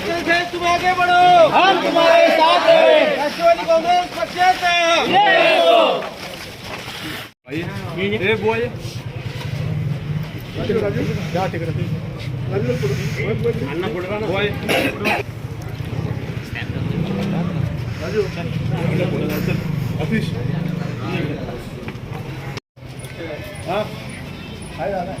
लश्कर से तुम आगे बढ़ो हम तुम्हारे साथ हैं राष्ट्रवादी कांग्रेस पक्ष हाय दादा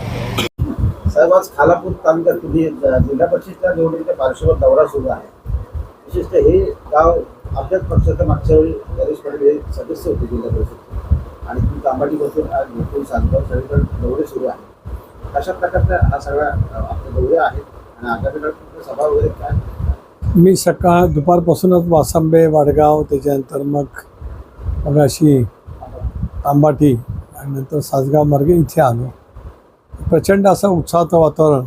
साहेब आज खालापूर तालुक्यात तुम्ही जिल्हा परिषदच्या निवडणुकीच्या पार्श्वभूमीवर दौरा सुरू आहे. विशेषतः हे गाव आपल्याच पक्षाच्या मागच्या वेळी नरेश पाटील हे सदस्य होते जिल्हा परिषद आणि तुम्ही तांबाटी बसून आज भरपूर सांगतो सगळीकडे दौरे सुरू आहे अशा प्रकारच्या हा सगळ्या आपल्या आपले दौरे आहेत आणि आगामी काळात सभा वगैरे काय? मी सकाळ दुपारपासूनच वासांबे वाडगाव त्याच्यानंतर मग मग अशी तांबाटी आणि नंतर सासगाव मार्गे इथे आलो. प्रचंड असं उत्साहाचं वातावरण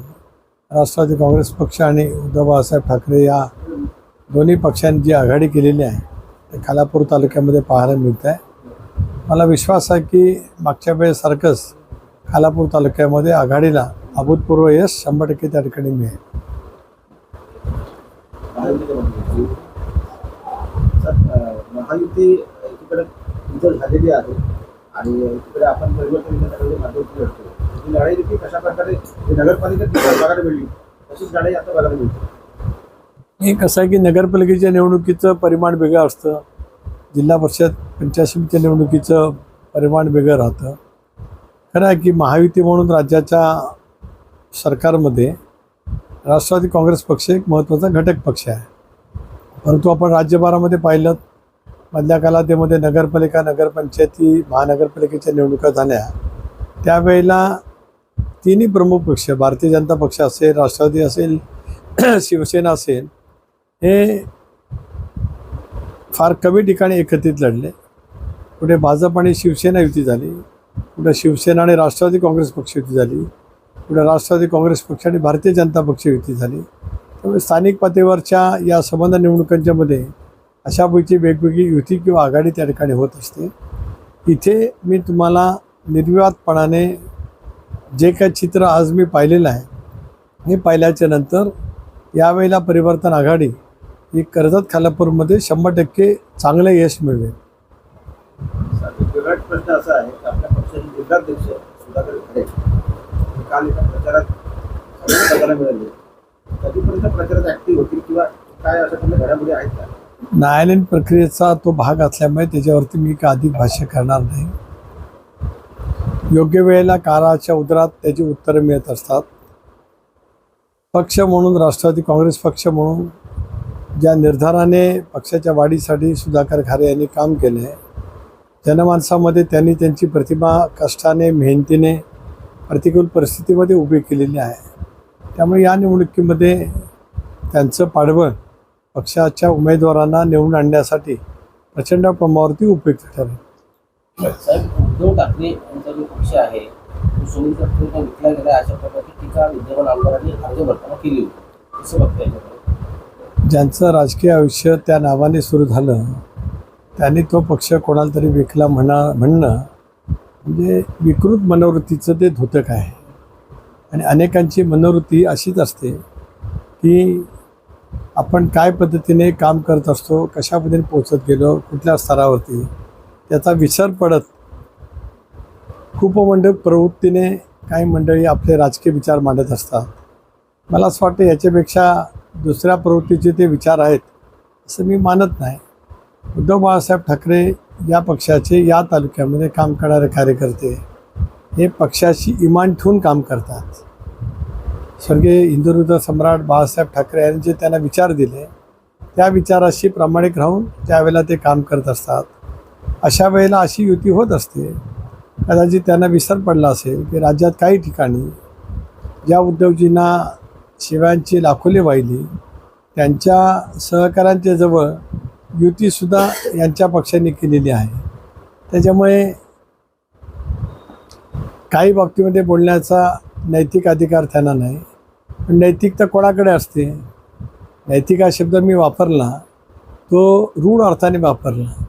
राष्ट्रवादी काँग्रेस पक्ष आणि उद्धव बाळासाहेब ठाकरे या दोन्ही पक्षांनी जी आघाडी केलेली आहे ते खालापूर तालुक्यामध्ये पाहायला मिळत आहे मला विश्वास आहे की मागच्या वेळेसारखंच खालापूर तालुक्यामध्ये आघाडीला अभूतपूर्व यश शंभर टक्के त्या ठिकाणी मिळेल. आणि तिकडे आपण परिवर्तन करण्यासाठी महायुती असतो. ही लढाई देखील कशा प्रकारे ही नगरपालिकेत बघायला मिळली तशीच लढाई आता बघायला मिळते. हे कसं आहे की नगरपालिकेच्या निवडणुकीचं परिमाण वेगळं असतं जिल्हा परिषद पंचायत समितीच्या निवडणुकीचं परिमाण वेगळं राहतं. खरं आहे की महायुती म्हणून राज्याच्या सरकारमध्ये राष्ट्रवादी काँग्रेस पक्ष एक महत्त्वाचा घटक पक्ष आहे. परंतु आपण राज्यभरामध्ये पाहिलं मधल्या कालावधीमध्ये नगरपालिका नगरपंचायती महानगरपालिकेच्या निवडणुका झाल्या. त्यावेळेला तिन्ही प्रमुख पक्ष भारतीय जनता पक्ष असेल राष्ट्रवादी असेल शिवसेना असेल हे फार कमी ठिकाणी एकत्रित लढले. कुठे भाजप आणि शिवसेना युती झाली. कुठे शिवसेना आणि राष्ट्रवादी काँग्रेस पक्ष युती झाली. कुठे राष्ट्रवादी काँग्रेस पक्ष आणि भारतीय जनता पक्ष युती झाली. त्यामुळे स्थानिक पातळीवरच्या या संबंध निवडणुकांच्यामध्ये अशापैकी वेगवेगळी युती किंवा आघाडी त्या ठिकाणी होत असते. इथे मी तुम्हाला निर्विवादपणाने जे काही चित्र आज मी पाहिलेलं आहे हे पाहिल्याच्या नंतर यावेळेला परिवर्तन आघाडी ही कर्जत खालापूरमध्ये शंभर टक्के चांगलं यश मिळवेल. प्रश्न असा आहे की आपल्या पक्षाचे जिल्हाध्यक्ष सुधाकर खरे काल एका प्रचारात मिळाले. कधीपर्यंत प्रचारात ऍक्टिव्ह होतील किंवा काय असं घडामोडी आहेत का? न्यायालयीन प्रक्रियेचा तो भाग असल्यामुळे त्याच्यावरती मी का अधिक भाष्य करणार नाही. योग्य वेळेला काळाच्या उदरात त्याची उत्तरं मिळत असतात. पक्ष म्हणून राष्ट्रवादी काँग्रेस पक्ष म्हणून ज्या निर्धाराने पक्षाच्या वाढीसाठी सुधाकर खारे यांनी काम केले जनमानसामध्ये त्यांनी त्यांची प्रतिमा कष्टाने मेहनतीने प्रतिकूल परिस्थितीमध्ये उभी केलेली आहे. त्यामुळे या निवडणुकीमध्ये त्यांचं पाठबळ पक्षाच्या उमेदवारांना निवडून आणण्यासाठी प्रचंड प्रमाणावरती उपयुक्त ठरेल. उद्धव ठाकरे यांचा जो पक्ष आहे तो सोयीचा पूर्ण विकला गेला अशा प्रकारची टीका विद्यमान आमदारांनी अर्ज भरताना केली होती. कसं बघताय याच्याकडे? ज्यांचं राजकीय आयुष्य त्या नावाने सुरू झालं त्यांनी तो पक्ष कोणाला तरी विकला म्हणा म्हणणं म्हणजे विकृत मनोवृत्तीचं ते धोतक आहे. आणि अनेकांची मनोवृत्ती अशीच असते की आपण काय पद्धतीने काम करत असतो कशा पद्धतीने पोचत गेलो कुठल्या स्तरावरती त्याचा विचार पडत खूप मंडळ प्रवृत्तीने काही मंडळी आपले राजकीय विचार मांडत असतात. मला असं वाटतं याच्यापेक्षा दुसऱ्या प्रवृत्तीचे ते विचार आहेत असं मी मानत नाही. उद्धव बाळासाहेब ठाकरे या पक्षाचे या तालुक्यामध्ये काम करणारे कार्यकर्ते हे पक्षाशी इमान ठेवून काम करतात. स्वर्गीय हिंदुहृदय सम्राट बाळासाहेब ठाकरे यांनी जे त्यांना विचार दिले त्या विचाराशी प्रामाणिक राहून त्यावेळेला ते काम करत असतात. अशा वेळेला अशी युती होत असते. कदाचित त्यांना विसर पडला असेल की राज्यात काही ठिकाणी ज्या उद्योगजींना शिव्यांची लाखोली वाहिली त्यांच्या सहकाऱ्यांच्या जवळ युतीसुद्धा यांच्या पक्षाने केलेली आहे. त्याच्यामुळे काही बाबतीमध्ये बोलण्याचा नैतिक अधिकार त्यांना नाही. नैतिकता कोणाकडे असते? नैतिक हा शब्द मी वापरला तो रूढ अर्थाने वापरला.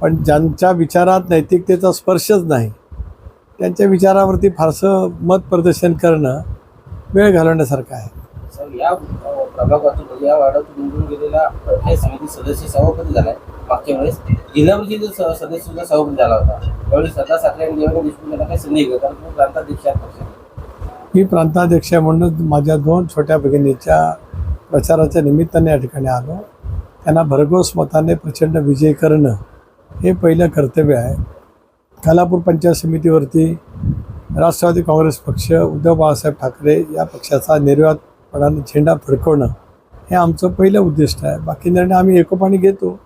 पण ज्यांच्या विचारात नैतिकतेचा स्पर्शच नाही त्यांच्या विचारावरती फारसं मत प्रदर्शन करणं वेळ घालवण्यासारखं आहे. सर या प्रभागातून म्हणजे या वार्डातून निवडून गेलेला पंचायत समिती सदस्य सभापती झालाय मागच्या वेळेस. जिल्हा परिषद स- सदस्य सुद्धा सभापती झाला होता. त्यावेळी साखरे देवेंद्र देशमुख यांना काही संधी प्रांताध्यक्ष मी प्रांताध्यक्ष म्हणून माझ्या दोन छोट्या भगिनीच्या प्रचाराच्या निमित्ताने या ठिकाणी आलो. त्यांना भरघोस मताने प्रचंड विजय करणं हे पहिलं कर्तव्य आहे. खालापूर पंचायत समितीवरती राष्ट्रवादी काँग्रेस पक्ष उद्धव बाळासाहेब ठाकरे या पक्षाचा निर्वातपणाने झेंडा फडकवणं हे आमचं पहिलं उद्दिष्ट आहे. बाकी निर्णय आम्ही एकोपाणी घेतो.